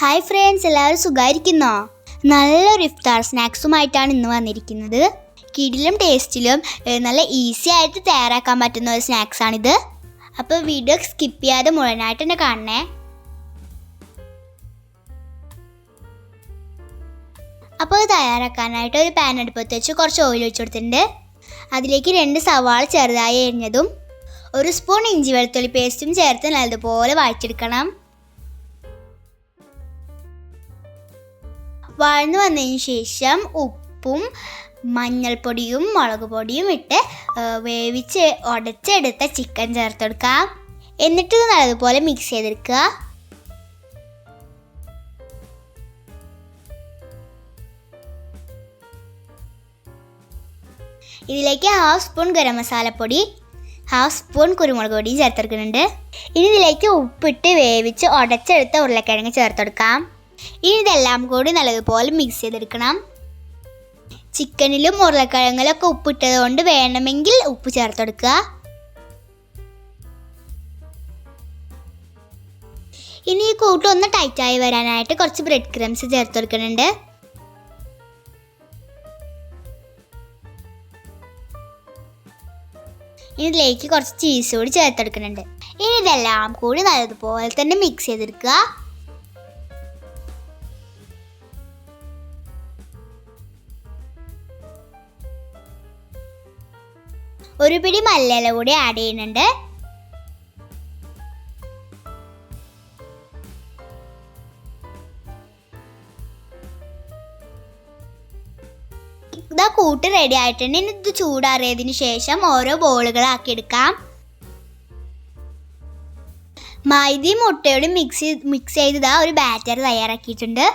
Hi friends എല്ലാവരും സുഖമായിരിക്കുന്നോ നല്ലൊരു ഇഫ്താർ സ്നാക്സുമായിട്ടാണ് ഇന്ന് വന്നിരിക്കുന്നത്. കിടിലും ടേസ്റ്റിലും നല്ല ഈസി ആയിട്ട് തയ്യാറാക്കാൻ പറ്റുന്ന ഒരു സ്നാക്സാണിത്. അപ്പോൾ വീഡിയോ സ്കിപ്പ് ചെയ്യാതെ മുഴുവനായിട്ട് തന്നെ കാണണേ. അപ്പോൾ തയ്യാറാക്കാനായിട്ട് ഒരു പാൻ അടുപ്പത്ത് വെച്ച് കുറച്ച് ഓയിൽ ഒഴിച്ചു കൊടുത്തിട്ടുണ്ട്. അതിലേക്ക് രണ്ട് സവാള ചെറുതായി എരിഞ്ഞതും ഒരു സ്പൂൺ ഇഞ്ചി വെളുത്തുള്ളി പേസ്റ്റും ചേർത്ത് നല്ലതുപോലെ വഴച്ചെടുക്കണം വഴന്നു വന്നതിന് ശേഷം ഉപ്പും മഞ്ഞൾപ്പൊടിയും മുളക് പൊടിയും ഇട്ട് വേവിച്ച് ഉടച്ചെടുത്ത ചിക്കൻ ചേർത്ത് കൊടുക്കാം. എന്നിട്ട് നല്ലതുപോലെ മിക്സ് ചെയ്തെടുക്കുക ഇതിലേക്ക് ഹാഫ് സ്പൂൺ ഗരം മസാലപ്പൊടി ഹാഫ് സ്പൂൺ കുരുമുളക് പൊടിയും ചേർത്തെടുക്കുന്നുണ്ട്. ഇനി ഇതിലേക്ക് ഉപ്പിട്ട് വേവിച്ച് ഉടച്ചെടുത്ത ഉരുളക്കിഴങ്ങ് ചേർത്ത് കൊടുക്കാം. ഇനി ഇതെല്ലാം കൂടി നല്ലതുപോലെ മിക്സ് ചെയ്തെടുക്കണം. ചിക്കനിലും ഉരുളക്കിഴങ്ങിലൊക്കെ ഉപ്പിട്ടത് കൊണ്ട് വേണമെങ്കിൽ ഉപ്പ് ചേർത്തെടുക്കുക. ഇനി ഈ കൂട്ട് ഒന്ന് ടൈറ്റായി വരാനായിട്ട് കുറച്ച് ബ്രെഡ് ക്രംസ് ചേർത്ത് കൊടുക്കുന്നുണ്ട് ഇനി ഇതിലേക്ക് കുറച്ച് ചീസ് കൂടി ചേർത്തെടുക്കുന്നുണ്ട്. ഇനി ഇതെല്ലാം കൂടി നല്ലതുപോലെ തന്നെ മിക്സ് ചെയ്തെടുക്കുക. ഒരു പിടി മല്ലിയില കൂടി ആഡ് ചെയ്യുന്നുണ്ട്. ഇതാ കൂട്ട് റെഡി ആയിട്ടുണ്ട്. ഇനി ഇത് ചൂടാറിയതിന് ശേഷം ഓരോ ബോളുകളാക്കി എടുക്കാം. മൈദയും മുട്ടയോടും മിക്സ് മിക്സ് ചെയ്തതാ ഒരു ബാറ്റർ തയ്യാറാക്കിയിട്ടുണ്ട്.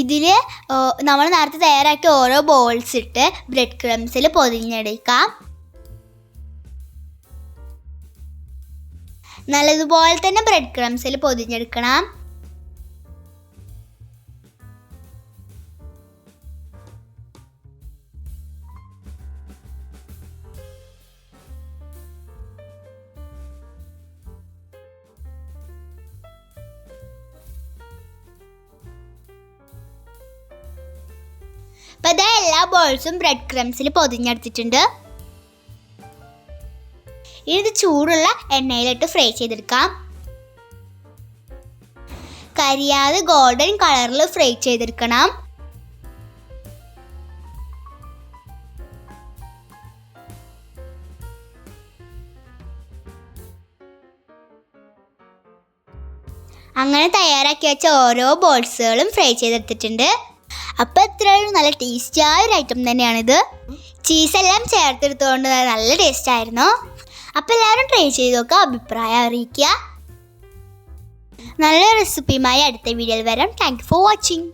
ഇതിൽ നമ്മൾ നേരത്തെ തയ്യാറാക്കിയ ഓരോ ബോൾസ് ഇട്ട് ബ്രെഡ് ക്രംസിൽ പൊതിഞ്ഞെടുക്കാം. നല്ലതുപോലെ തന്നെ ബ്രെഡ് ക്രംസിൽ പൊതിഞ്ഞെടുക്കണം. അപ്പം ഇതാ എല്ലാ ബോൾസും ബ്രെഡ് ക്രംസിൽ പൊതിഞ്ഞെടുത്തിട്ടുണ്ട്. ഇനി ഇത് ചൂടുള്ള എണ്ണയിലിട്ട് ഫ്രൈ ചെയ്തെടുക്കാം. കരിയാതെ ഗോൾഡൻ കളറിൽ ഫ്രൈ ചെയ്തെടുക്കണം. അങ്ങനെ തയ്യാറാക്കി വെച്ച ഓരോ ബോൾസുകളും ഫ്രൈ ചെയ്തെടുത്തിട്ടുണ്ട്. അപ്പോൾ എത്രയും നല്ല ടേസ്റ്റിയായ ഒരു ഐറ്റം തന്നെയാണിത്. ചീസെല്ലാം ചേർത്തെടുത്തുകൊണ്ട് നല്ല ടേസ്റ്റ് ആയിരുന്നു. അപ്പോൾ എല്ലാവരും ട്രൈ ചെയ്ത് നോക്കുക അഭിപ്രായം അറിയിക്കുക. നല്ല റെസിപ്പിയുമായി അടുത്ത വീഡിയോയിൽ വരാം. Thank for watching